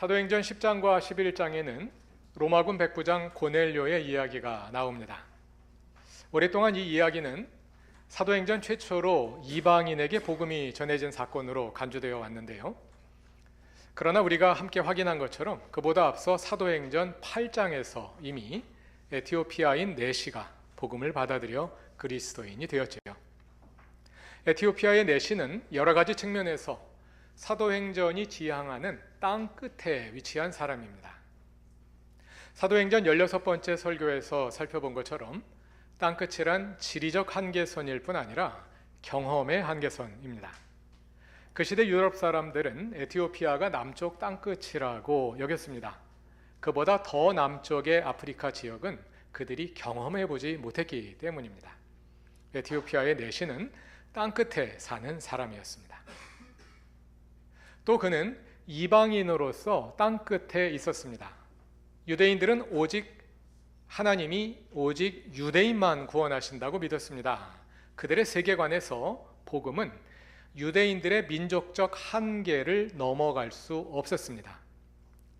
사도행전 10장과 11장에는 로마군 백부장 고넬료의 이야기가 나옵니다. 오랫동안 이 이야기는 사도행전 최초로 이방인에게 복음이 전해진 사건으로 간주되어 왔는데요. 그러나 우리가 함께 확인한 것처럼 그보다 앞서 사도행전 8장에서 이미 에티오피아인 네시가 복음을 받아들여 그리스도인이 되었지요. 에티오피아의 네시는 여러 가지 측면에서 사도행전이 지향하는 땅 끝에 위치한 사람입니다. 사도행전 16번째 설교에서 살펴본 것처럼 땅 끝이란 지리적 한계선일 뿐 아니라 경험의 한계선입니다. 그 시대 유럽 사람들은 에티오피아가 남쪽 땅 끝이라고 여겼습니다. 그보다 더 남쪽의 아프리카 지역은 그들이 경험해 보지 못했기 때문입니다. 에티오피아의 내시는 땅 끝에 사는 사람이었습니다. 또 그는 이방인으로서 땅 끝에 있었습니다. 유대인들은 오직 하나님이 오직 유대인만 구원하신다고 믿었습니다. 그들의 세계관에서 복음은 유대인들의 민족적 한계를 넘어갈 수 없었습니다.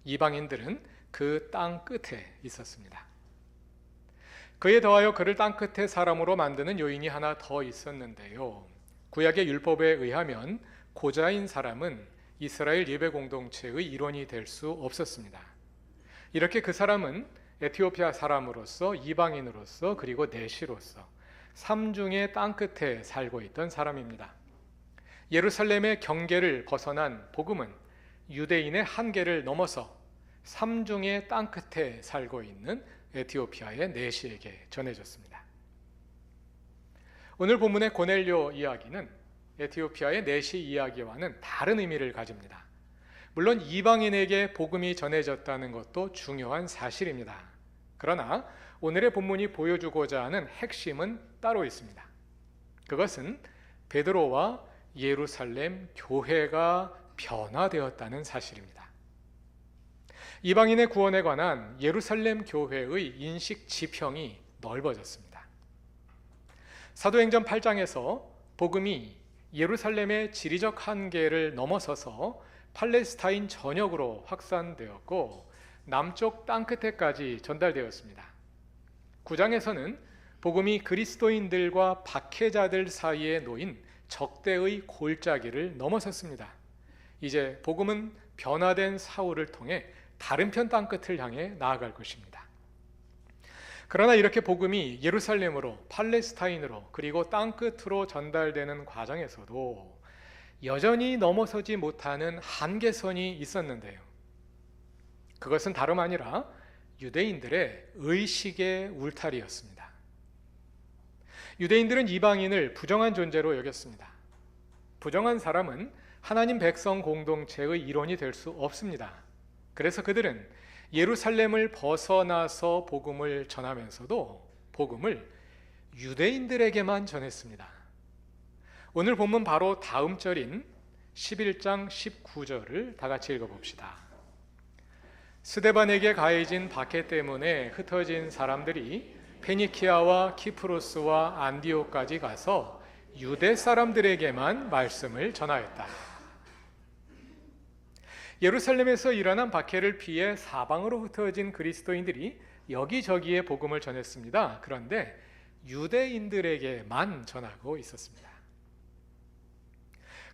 이방인들은 그 땅 끝에 있었습니다. 그에 더하여 그를 땅 끝의 사람으로 만드는 요인이 하나 더 있었는데요. 구약의 율법에 의하면 고자인 사람은 이스라엘 예배 공동체의 일원이 될 수 없었습니다. 이렇게 그 사람은 에티오피아 사람으로서 이방인으로서 그리고 내시로서 삼중의 땅 끝에 살고 있던 사람입니다. 예루살렘의 경계를 벗어난 복음은 유대인의 한계를 넘어서 삼중의 땅 끝에 살고 있는 에티오피아의 내시에게 전해졌습니다. 오늘 본문의 고넬료 이야기는 에티오피아의 내시 이야기와는 다른 의미를 가집니다. 물론 이방인에게 복음이 전해졌다는 것도 중요한 사실입니다. 그러나 오늘의 본문이 보여주고자 하는 핵심은 따로 있습니다. 그것은 베드로와 예루살렘 교회가 변화되었다는 사실입니다. 이방인의 구원에 관한 예루살렘 교회의 인식 지평이 넓어졌습니다. 사도행전 8장에서 복음이 예루살렘의 지리적 한계를 넘어서서 팔레스타인 전역으로 확산되었고 남쪽 땅끝에까지 전달되었습니다. 9장에서는 복음이 그리스도인들과 박해자들 사이에 놓인 적대의 골짜기를 넘어섰습니다. 이제 복음은 변화된 사울을 통해 다른 편 땅끝을 향해 나아갈 것입니다. 그러나 이렇게 복음이 예루살렘으로 팔레스타인으로 그리고 땅 끝으로 전달되는 과정에서도 여전히 넘어서지 못하는 한계선이 있었는데요. 그것은 다름 아니라 유대인들의 의식의 울타리였습니다. 유대인들은 이방인을 부정한 존재로 여겼습니다. 부정한 사람은 하나님 백성 공동체의 일원이 될 수 없습니다. 그래서 그들은 예루살렘을 벗어나서 복음을 전하면서도 복음을 유대인들에게만 전했습니다. 오늘 본문 바로 다음 절인 11장 19절을 다 같이 읽어봅시다. 스데반에게 가해진 박해 때문에 흩어진 사람들이 페니키아와 키프로스와 안디오까지 가서 유대 사람들에게만 말씀을 전하였다. 예루살렘에서 일어난 박해를 피해 사방으로 흩어진 그리스도인들이 여기저기에 복음을 전했습니다. 그런데 유대인들에게만 전하고 있었습니다.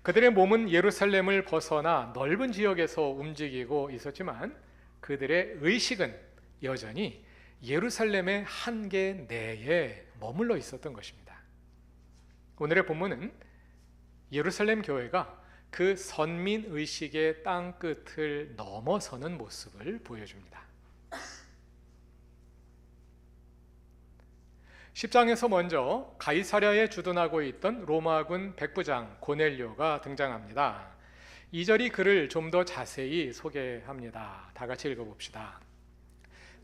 그들의 몸은 예루살렘을 벗어나 넓은 지역에서 움직이고 있었지만 그들의 의식은 여전히 예루살렘의 한계 내에 머물러 있었던 것입니다. 오늘의 본문은 예루살렘 교회가 그 선민 의식의 땅 끝을 넘어서는 모습을 보여줍니다. 10장에서 먼저 가이사랴에 주둔하고 있던 로마군 백부장 고넬료가 등장합니다. 2절이 그를 좀 더 자세히 소개합니다. 다 같이 읽어봅시다.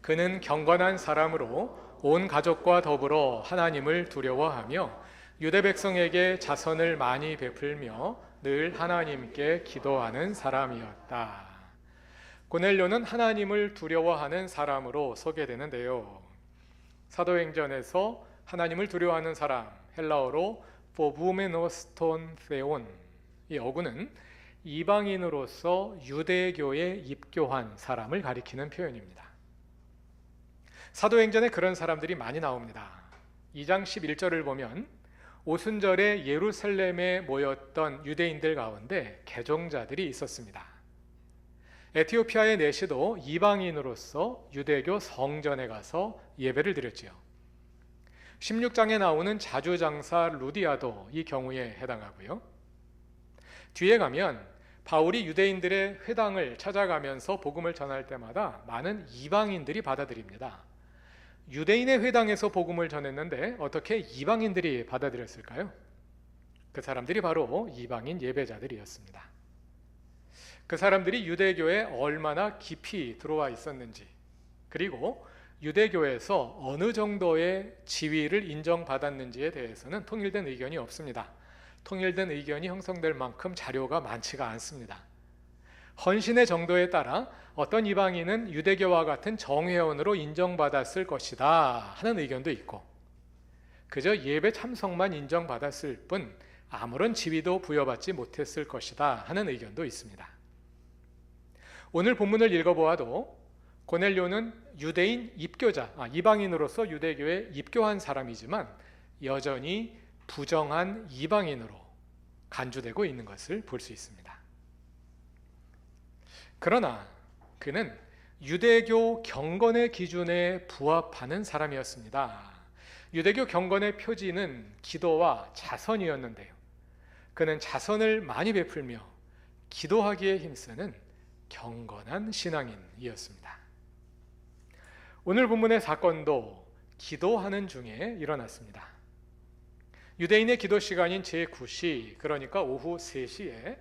그는 경건한 사람으로 온 가족과 더불어 하나님을 두려워하며 유대 백성에게 자선을 많이 베풀며 늘 하나님께 기도하는 사람이었다. 고넬료는 하나님을 두려워하는 사람으로 소개되는데요. 사도행전에서 하나님을 두려워하는 사람 헬라어로 포부메노스톤 세온 이 어구는 이방인으로서 유대교에 입교한 사람을 가리키는 표현입니다. 사도행전에 그런 사람들이 많이 나옵니다. 2장 11절을 보면 오순절에 예루살렘에 모였던 유대인들 가운데 개종자들이 있었습니다. 에티오피아의 내시도 이방인으로서 유대교 성전에 가서 예배를 드렸지요. 16장에 나오는 자주장사 루디아도 이 경우에 해당하고요. 뒤에 가면 바울이 유대인들의 회당을 찾아가면서 복음을 전할 때마다 많은 이방인들이 받아들입니다. 유대인의 회당에서 복음을 전했는데 어떻게 이방인들이 받아들였을까요? 그 사람들이 바로 이방인 예배자들이었습니다. 그 사람들이 유대교에 얼마나 깊이 들어와 있었는지, 그리고 유대교에서 어느 정도의 지위를 인정받았는지에 대해서는 통일된 의견이 없습니다. 통일된 의견이 형성될 만큼 자료가 많지가 않습니다. 헌신의 정도에 따라 어떤 이방인은 유대교와 같은 정회원으로 인정받았을 것이다 하는 의견도 있고 그저 예배 참석만 인정받았을 뿐 아무런 지위도 부여받지 못했을 것이다 하는 의견도 있습니다. 오늘 본문을 읽어보아도 고넬료는 유대인 입교자, 아, 이방인으로서 유대교에 입교한 사람이지만 여전히 부정한 이방인으로 간주되고 있는 것을 볼 수 있습니다. 그러나 그는 유대교 경건의 기준에 부합하는 사람이었습니다. 유대교 경건의 표지는 기도와 자선이었는데요. 그는 자선을 많이 베풀며 기도하기에 힘쓰는 경건한 신앙인이었습니다. 오늘 본문의 사건도 기도하는 중에 일어났습니다. 유대인의 기도 시간인 제9시, 그러니까 오후 3시에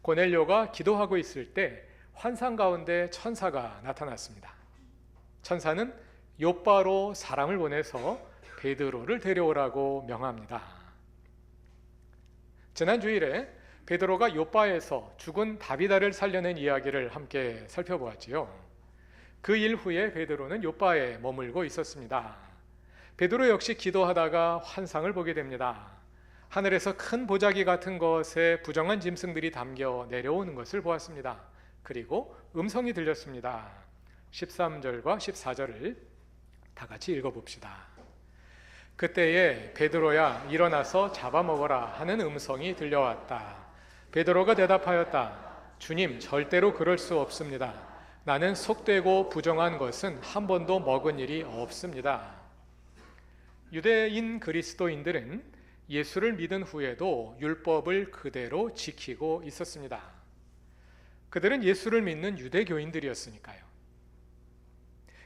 고넬료가 기도하고 있을 때 환상 가운데 천사가 나타났습니다. 천사는 요바로 사람을 보내서 베드로를 데려오라고 명합니다. 지난 주일에 베드로가 요바에서 죽은 다비다를 살려낸 이야기를 함께 살펴보았지요. 그 일 후에 베드로는 요바에 머물고 있었습니다. 베드로 역시 기도하다가 환상을 보게 됩니다. 하늘에서 큰 보자기 같은 것에 부정한 짐승들이 담겨 내려오는 것을 보았습니다. 그리고 음성이 들렸습니다. 13절과 14절을 다 같이 읽어봅시다. 그때에 베드로야 일어나서 잡아먹어라 하는 음성이 들려왔다. 베드로가 대답하였다. 주님 절대로 그럴 수 없습니다. 나는 속되고 부정한 것은 한 번도 먹은 일이 없습니다. 유대인 그리스도인들은 예수를 믿은 후에도 율법을 그대로 지키고 있었습니다. 그들은 예수를 믿는 유대교인들이었으니까요.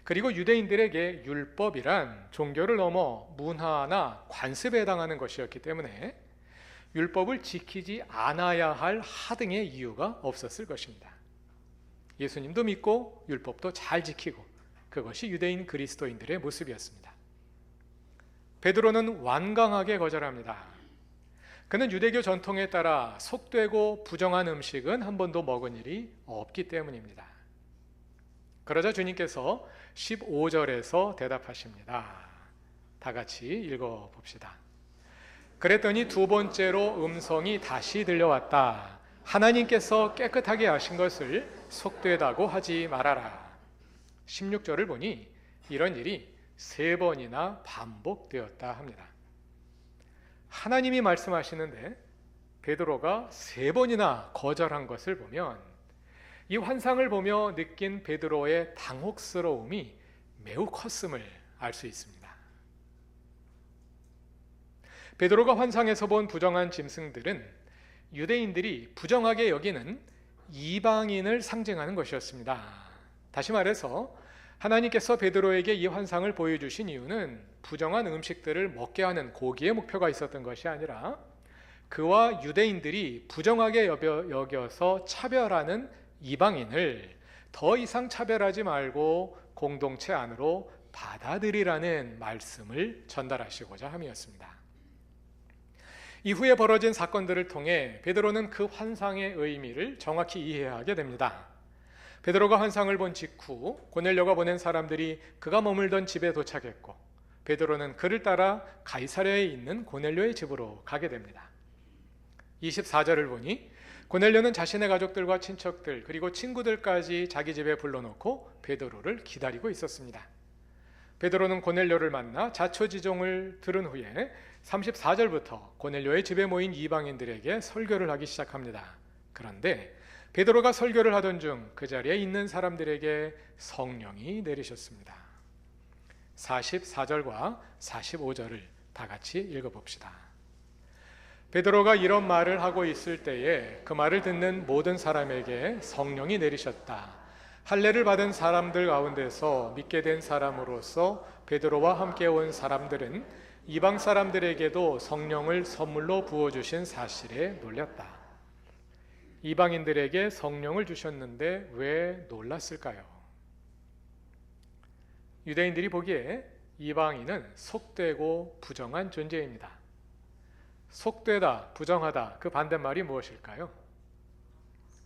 그리고 유대인들에게 율법이란 종교를 넘어 문화나 관습에 해당하는 것이었기 때문에 율법을 지키지 않아야 할 하등의 이유가 없었을 것입니다. 예수님도 믿고 율법도 잘 지키고 그것이 유대인 그리스도인들의 모습이었습니다. 베드로는 완강하게 거절합니다. 그는 유대교 전통에 따라 속되고 부정한 음식은 한 번도 먹은 일이 없기 때문입니다. 그러자 주님께서 15절에서 대답하십니다. 다 같이 읽어 봅시다. 그랬더니 두 번째로 음성이 다시 들려왔다. 하나님께서 깨끗하게 하신 것을 속되다고 하지 말아라. 16절을 보니 이런 일이 세 번이나 반복되었다 합니다. 하나님이 말씀하시는데 베드로가 세 번이나 거절한 것을 보면 이 환상을 보며 느낀 베드로의 당혹스러움이 매우 컸음을 알 수 있습니다. 베드로가 환상에서 본 부정한 짐승들은 유대인들이 부정하게 여기는 이방인을 상징하는 것이었습니다. 다시 말해서 하나님께서 베드로에게 이 환상을 보여주신 이유는 부정한 음식들을 먹게 하는 고기의 목표가 있었던 것이 아니라 그와 유대인들이 부정하게 여겨서 차별하는 이방인을 더 이상 차별하지 말고 공동체 안으로 받아들이라는 말씀을 전달하시고자 함이었습니다. 이후에 벌어진 사건들을 통해 베드로는 그 환상의 의미를 정확히 이해하게 됩니다. 베드로가 환상을 본 직후 고넬료가 보낸 사람들이 그가 머물던 집에 도착했고 베드로는 그를 따라 가이사랴에 있는 고넬료의 집으로 가게 됩니다. 24절을 보니 고넬료는 자신의 가족들과 친척들 그리고 친구들까지 자기 집에 불러놓고 베드로를 기다리고 있었습니다. 베드로는 고넬료를 만나 자초지종을 들은 후에 34절부터 고넬료의 집에 모인 이방인들에게 설교를 하기 시작합니다. 그런데 베드로가 설교를 하던 중 그 자리에 있는 사람들에게 성령이 내리셨습니다. 44절과 45절을 다 같이 읽어 봅시다. 베드로가 이런 말을 하고 있을 때에 그 말을 듣는 모든 사람에게 성령이 내리셨다. 할례를 받은 사람들 가운데서 믿게 된 사람으로서 베드로와 함께 온 사람들은 이방 사람들에게도 성령을 선물로 부어 주신 사실에 놀렸다. 이방인들에게 성령을 주셨는데 왜 놀랐을까요? 유대인들이 보기에 이방인은 속되고 부정한 존재입니다. 속되다, 부정하다, 그 반대말이 무엇일까요?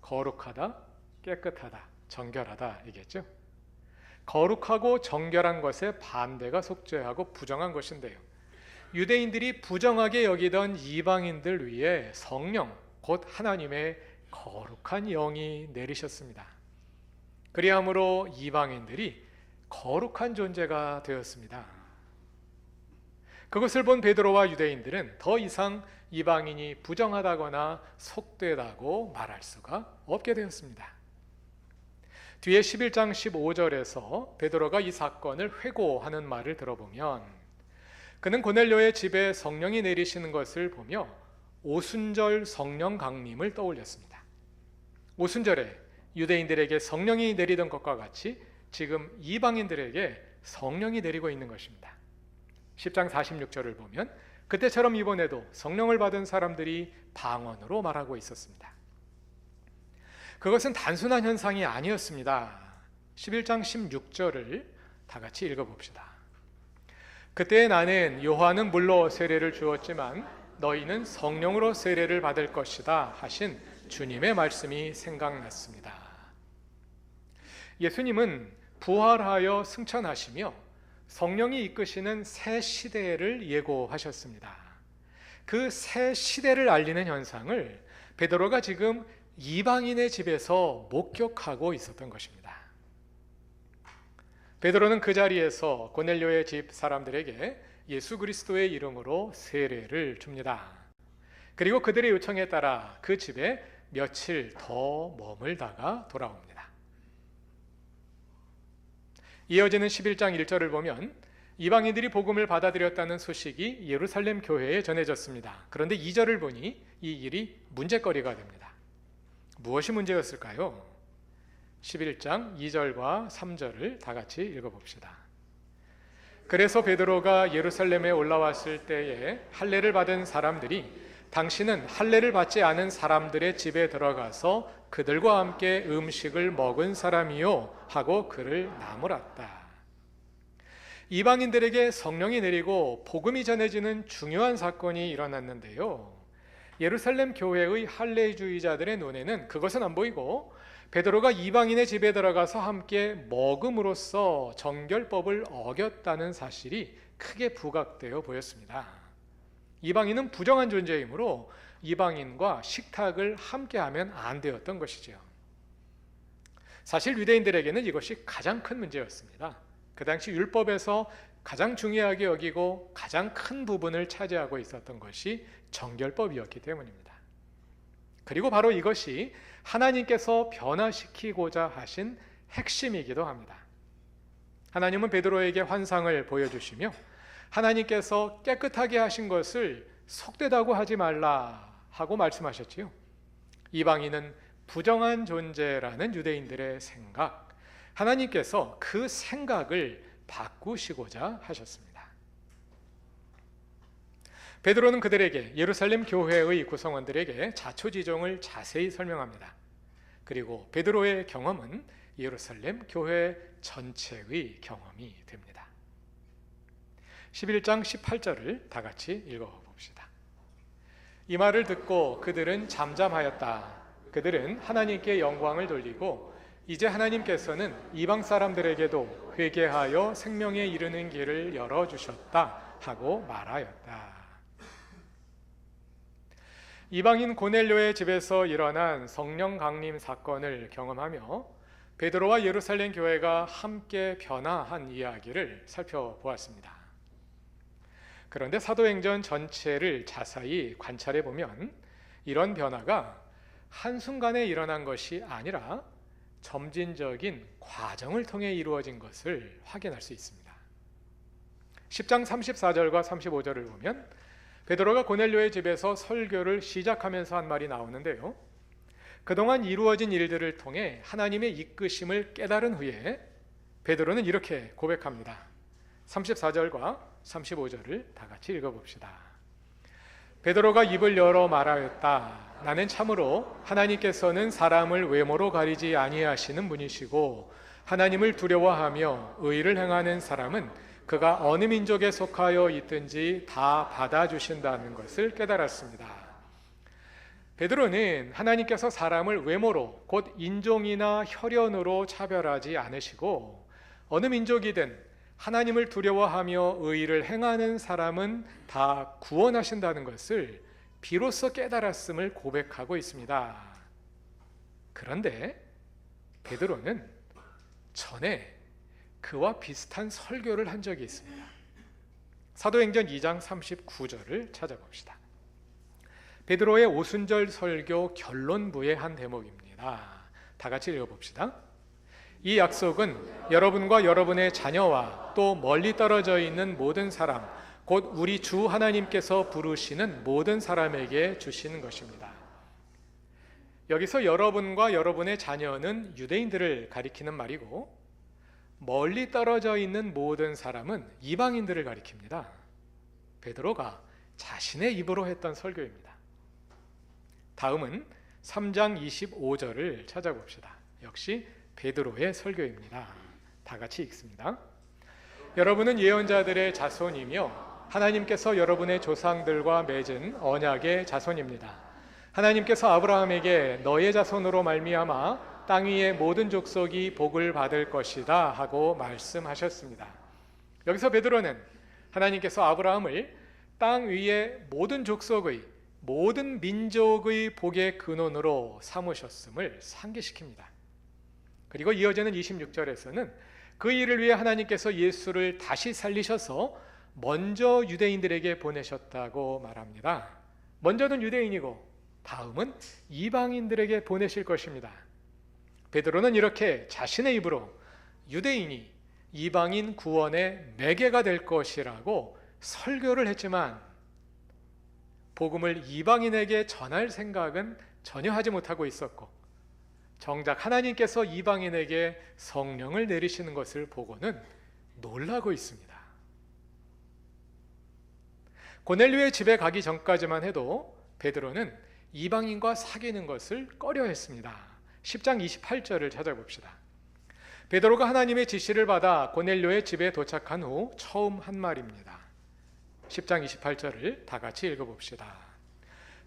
거룩하다, 깨끗하다, 정결하다 이겠죠? 거룩하고 정결한 것의 반대가 속죄하고 부정한 것인데요. 유대인들이 부정하게 여기던 이방인들 위에 성령, 곧 하나님의 거룩한 영이 내리셨습니다. 그리함으로 이방인들이 거룩한 존재가 되었습니다. 그것을 본 베드로와 유대인들은 더 이상 이방인이 부정하다거나 속되다고 말할 수가 없게 되었습니다. 뒤에 11장 15절에서 베드로가 이 사건을 회고하는 말을 들어보면 그는 고넬료의 집에 성령이 내리시는 것을 보며 오순절 성령 강림을 떠올렸습니다. 오순절에 유대인들에게 성령이 내리던 것과 같이 지금 이방인들에게 성령이 내리고 있는 것입니다. 10장 46절을 보면 그때처럼 이번에도 성령을 받은 사람들이 방언으로 말하고 있었습니다. 그것은 단순한 현상이 아니었습니다. 11장 16절을 다 같이 읽어봅시다. 그때 나는 요한은 물로 세례를 주었지만 너희는 성령으로 세례를 받을 것이다 하신 주님의 말씀이 생각났습니다. 예수님은 부활하여 승천하시며 성령이 이끄시는 새 시대를 예고하셨습니다. 그 새 시대를 알리는 현상을 베드로가 지금 이방인의 집에서 목격하고 있었던 것입니다. 베드로는 그 자리에서 고넬료의 집 사람들에게 예수 그리스도의 이름으로 세례를 줍니다. 그리고 그들의 요청에 따라 그 집에 며칠 더 머물다가 돌아옵니다. 이어지는 11장 1절을 보면 이방인들이 복음을 받아들였다는 소식이 예루살렘 교회에 전해졌습니다. 그런데 2절을 보니 이 일이 문제거리가 됩니다. 무엇이 문제였을까요? 11장 2절과 3절을 다 같이 읽어봅시다. 그래서 베드로가 예루살렘에 올라왔을 때에 할례를 받은 사람들이 당신은 할례를 받지 않은 사람들의 집에 들어가서 그들과 함께 음식을 먹은 사람이요 하고 그를 나무랐다. 이방인들에게 성령이 내리고 복음이 전해지는 중요한 사건이 일어났는데요. 예루살렘 교회의 할례주의자들의 눈에는 그것은 안 보이고 베드로가 이방인의 집에 들어가서 함께 먹음으로써 정결법을 어겼다는 사실이 크게 부각되어 보였습니다. 이방인은 부정한 존재이므로 이방인과 식탁을 함께하면 안 되었던 것이죠. 사실 유대인들에게는 이것이 가장 큰 문제였습니다. 그 당시 율법에서 가장 중요하게 여기고 가장 큰 부분을 차지하고 있었던 것이 정결법이었기 때문입니다. 그리고 바로 이것이 하나님께서 변화시키고자 하신 핵심이기도 합니다. 하나님은 베드로에게 환상을 보여주시며 하나님께서 깨끗하게 하신 것을 속되다고 하지 말라 하고 말씀하셨지요. 이방인은 부정한 존재라는 유대인들의 생각, 하나님께서 그 생각을 바꾸시고자 하셨습니다. 베드로는 그들에게 예루살렘 교회의 구성원들에게 자초지종을 자세히 설명합니다. 그리고 베드로의 경험은 예루살렘 교회 전체의 경험이 됩니다. 11장 18절을 다 같이 읽어 봅시다. 이 말을 듣고 그들은 잠잠하였다. 그들은 하나님께 영광을 돌리고 이제 하나님께서는 이방 사람들에게도 회개하여 생명에 이르는 길을 열어 주셨다 하고 말하였다. 이방인 고넬료의 집에서 일어난 성령 강림 사건을 경험하며 베드로와 예루살렘 교회가 함께 변화한 이야기를 살펴보았습니다. 그런데 사도행전 전체를 자세히 관찰해 보면 이런 변화가 한순간에 일어난 것이 아니라 점진적인 과정을 통해 이루어진 것을 확인할 수 있습니다. 10장 34절과 35절을 보면 베드로가 고넬료의 집에서 설교를 시작하면서 한 말이 나오는데요. 그동안 이루어진 일들을 통해 하나님의 이끄심을 깨달은 후에 베드로는 이렇게 고백합니다. 34절과 35절을 다 같이 읽어봅시다. 베드로가 입을 열어 말하였다. 나는 참으로 하나님께서는 사람을 외모로 가리지 아니하시는 분이시고 하나님을 두려워하며 의를 행하는 사람은 그가 어느 민족에 속하여 있든지 다 받아주신다는 것을 깨달았습니다. 베드로는 하나님께서 사람을 외모로 곧 인종이나 혈연으로 차별하지 않으시고 어느 민족이든 하나님을 두려워하며 의를 행하는 사람은 다 구원하신다는 것을 비로소 깨달았음을 고백하고 있습니다. 그런데 베드로는 전에 그와 비슷한 설교를 한 적이 있습니다. 사도행전 2장 39절을 찾아봅시다. 베드로의 오순절 설교 결론부의 한 대목입니다. 다 같이 읽어봅시다. 이 약속은 여러분과 여러분의 자녀와 또 멀리 떨어져 있는 모든 사람, 곧 우리 주 하나님께서 부르시는 모든 사람에게 주시는 것입니다. 여기서 여러분과 여러분의 자녀는 유대인들을 가리키는 말이고 멀리 떨어져 있는 모든 사람은 이방인들을 가리킵니다. 베드로가 자신의 입으로 했던 설교입니다. 다음은 3장 25절을 찾아봅시다. 역시 베드로의 설교입니다. 다 같이 읽습니다. 여러분은 예언자들의 자손이며 하나님께서 여러분의 조상들과 맺은 언약의 자손입니다. 하나님께서 아브라함에게 너의 자손으로 말미암아 땅 위의 모든 족속이 복을 받을 것이다 하고 말씀하셨습니다. 여기서 베드로는 하나님께서 아브라함을 땅 위의 모든 족속의 모든 민족의 복의 근원으로 삼으셨음을 상기시킵니다. 그리고 이어지는 26절에서는 그 일을 위해 하나님께서 예수를 다시 살리셔서 먼저 유대인들에게 보내셨다고 말합니다. 먼저는 유대인이고 다음은 이방인들에게 보내실 것입니다. 베드로는 이렇게 자신의 입으로 유대인이 이방인 구원의 매개가 될 것이라고 설교를 했지만 복음을 이방인에게 전할 생각은 전혀 하지 못하고 있었고 정작 하나님께서 이방인에게 성령을 내리시는 것을 보고는 놀라고 있습니다. 고넬료의 집에 가기 전까지만 해도 베드로는 이방인과 사귀는 것을 꺼려했습니다. 10장 28절을 찾아봅시다. 베드로가 하나님의 지시를 받아 고넬료의 집에 도착한 후 처음 한 말입니다. 10장 28절을 다 같이 읽어봅시다.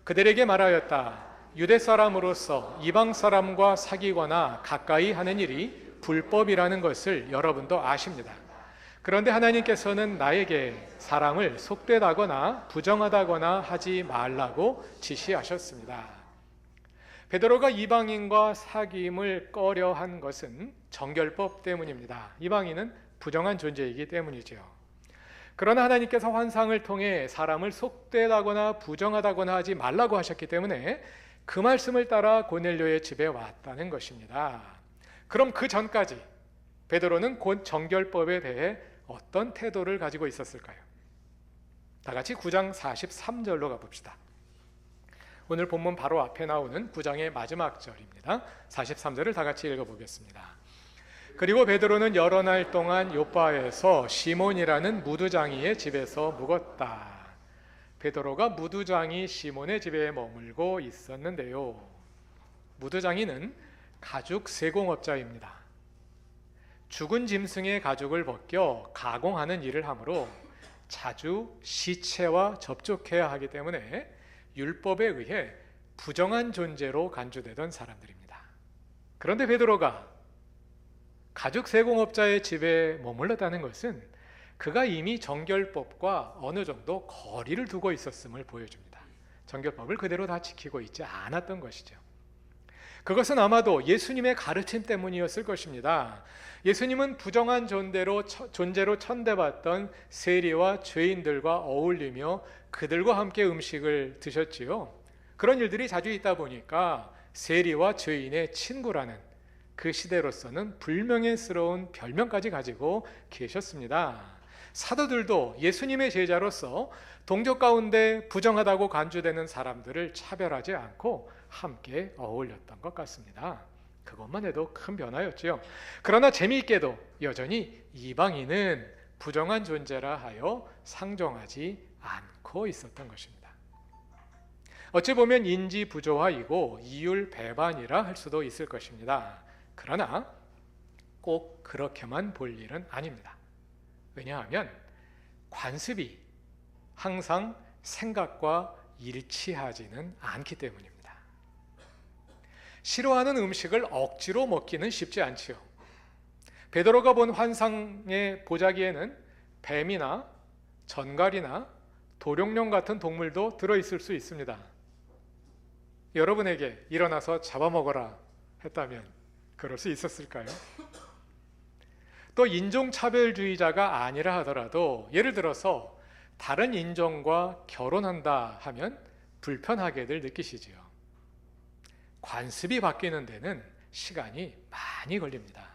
그들에게 말하였다. 유대 사람으로서 이방 사람과 사귀거나 가까이 하는 일이 불법이라는 것을 여러분도 아십니다. 그런데 하나님께서는 나에게 사람을 속되다거나 부정하다거나 하지 말라고 지시하셨습니다. 베드로가 이방인과 사귐을 꺼려한 것은 정결법 때문입니다. 이방인은 부정한 존재이기 때문이죠. 그러나 하나님께서 환상을 통해 사람을 속되다거나 부정하다거나 하지 말라고 하셨기 때문에 그 말씀을 따라 고넬료의 집에 왔다는 것입니다. 그럼 그 전까지 베드로는 곧 정결법에 대해 어떤 태도를 가지고 있었을까요? 다 같이 9장 43절로 가봅시다. 오늘 본문 바로 앞에 나오는 9장의 마지막 절입니다. 43절을 다 같이 읽어보겠습니다. 그리고 베드로는 여러 날 동안 요바에서 시몬이라는 무두장이의 집에서 묵었다. 베드로가 무두장이 시몬의 집에 머물고 있었는데요. 무두장이는 가죽 세공업자입니다. 죽은 짐승의 가죽을 벗겨 가공하는 일을 하므로 자주 시체와 접촉해야 하기 때문에 율법에 의해 부정한 존재로 간주되던 사람들입니다. 그런데 베드로가 가죽 세공업자의 집에 머물렀다는 것은 그가 이미 정결법과 어느 정도 거리를 두고 있었음을 보여줍니다. 정결법을 그대로 다 지키고 있지 않았던 것이죠. 그것은 아마도 예수님의 가르침 때문이었을 것입니다. 예수님은 부정한 존재로, 존재로 천대받던 세리와 죄인들과 어울리며 그들과 함께 음식을 드셨지요. 그런 일들이 자주 있다 보니까 세리와 죄인의 친구라는 그 시대로서는 불명예스러운 별명까지 가지고 계셨습니다. 사도들도 예수님의 제자로서 동족 가운데 부정하다고 간주되는 사람들을 차별하지 않고 함께 어울렸던 것 같습니다. 그것만 해도 큰 변화였지요. 그러나 재미있게도 여전히 이방인은 부정한 존재라 하여 상정하지 않고 있었던 것입니다. 어찌 보면 인지 부조화이고 이율 배반이라 할 수도 있을 것입니다. 그러나 꼭 그렇게만 볼 일은 아닙니다. 왜냐하면 관습이 항상 생각과 일치하지는 않기 때문입니다. 싫어하는 음식을 억지로 먹기는 쉽지 않지요. 베드로가 본 환상의 보자기에는 뱀이나 전갈이나 도룡령 같은 동물도 들어 있을 수 있습니다. 여러분에게 일어나서 잡아먹어라 했다면 그럴 수 있었을까요? 또 인종차별주의자가 아니라 하더라도 예를 들어서 다른 인종과 결혼한다 하면 불편하게들 느끼시지요. 관습이 바뀌는 데는 시간이 많이 걸립니다.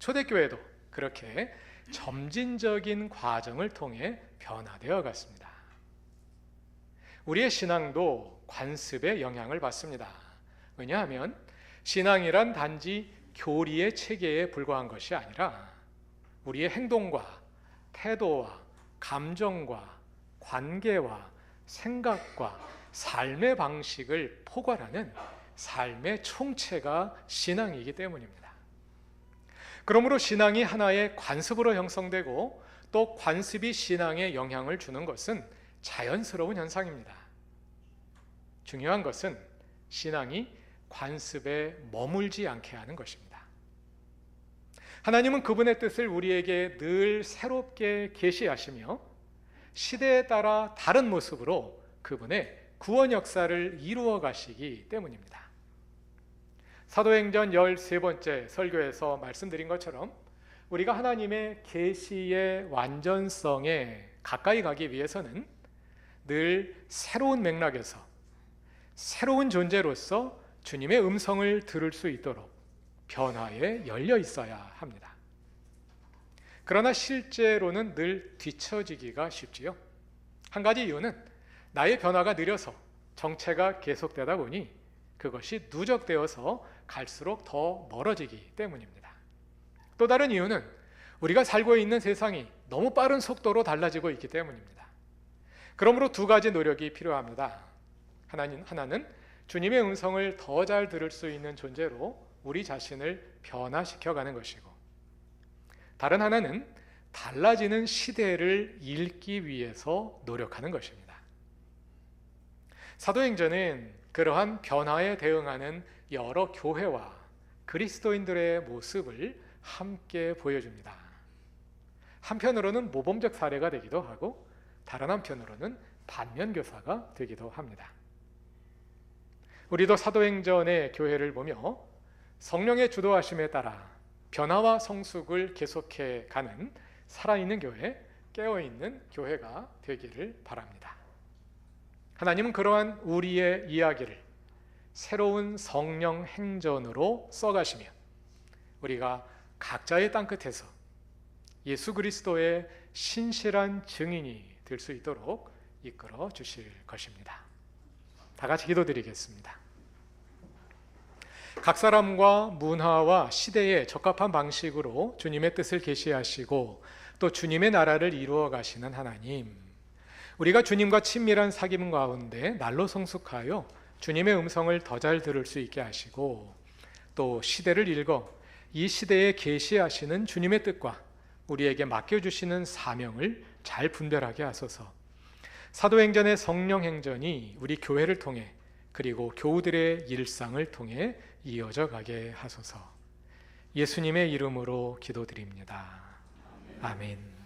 초대교회도 그렇게 점진적인 과정을 통해 변화되어 갔습니다. 우리의 신앙도 관습의 영향을 받습니다. 왜냐하면 신앙이란 단지 교리의 체계에 불과한 것이 아니라 우리의 행동과 태도와 감정과 관계와 생각과 삶의 방식을 포괄하는 삶의 총체가 신앙이기 때문입니다. 그러므로 신앙이 하나의 관습으로 형성되고 또 관습이 신앙에 영향을 주는 것은 자연스러운 현상입니다. 중요한 것은 신앙이 관습에 머물지 않게 하는 것입니다. 하나님은 그분의 뜻을 우리에게 늘 새롭게 계시하시며 시대에 따라 다른 모습으로 그분의 구원 역사를 이루어 가시기 때문입니다. 사도행전 13번째 설교에서 말씀드린 것처럼 우리가 하나님의 계시의 완전성에 가까이 가기 위해서는 늘 새로운 맥락에서 새로운 존재로서 주님의 음성을 들을 수 있도록 변화에 열려 있어야 합니다. 그러나 실제로는 늘 뒤처지기가 쉽지요. 한 가지 이유는 나의 변화가 느려서 정체가 계속되다 보니 그것이 누적되어서 갈수록 더 멀어지기 때문입니다. 또 다른 이유는 우리가 살고 있는 세상이 너무 빠른 속도로 달라지고 있기 때문입니다. 그러므로 두 가지 노력이 필요합니다. 하나는, 주님의 음성을 더 잘 들을 수 있는 존재로 우리 자신을 변화시켜 가는 것이고, 다른 하나는 달라지는 시대를 읽기 위해서 노력하는 것입니다. 사도행전은 그러한 변화에 대응하는 여러 교회와 그리스도인들의 모습을 함께 보여줍니다. 한편으로는 모범적 사례가 되기도 하고 다른 한편으로는 반면교사가 되기도 합니다. 우리도 사도행전의 교회를 보며 성령의 주도하심에 따라 변화와 성숙을 계속해 가는 살아있는 교회, 깨어있는 교회가 되기를 바랍니다. 하나님은 그러한 우리의 이야기를 새로운 성령 행전으로 써가시며 우리가 각자의 땅끝에서 예수 그리스도의 신실한 증인이 될 수 있도록 이끌어 주실 것입니다. 다 같이 기도드리겠습니다. 각 사람과 문화와 시대에 적합한 방식으로 주님의 뜻을 계시하시고 또 주님의 나라를 이루어 가시는 하나님. 우리가 주님과 친밀한 사귐 가운데 날로 성숙하여 주님의 음성을 더 잘 들을 수 있게 하시고 또 시대를 읽어 이 시대에 계시하시는 주님의 뜻과 우리에게 맡겨 주시는 사명을 잘 분별하게 하소서. 사도행전의 성령 행전이 우리 교회를 통해 그리고 교우들의 일상을 통해 이어져 가게 하소서. 예수님의 이름으로 기도드립니다. 아멘.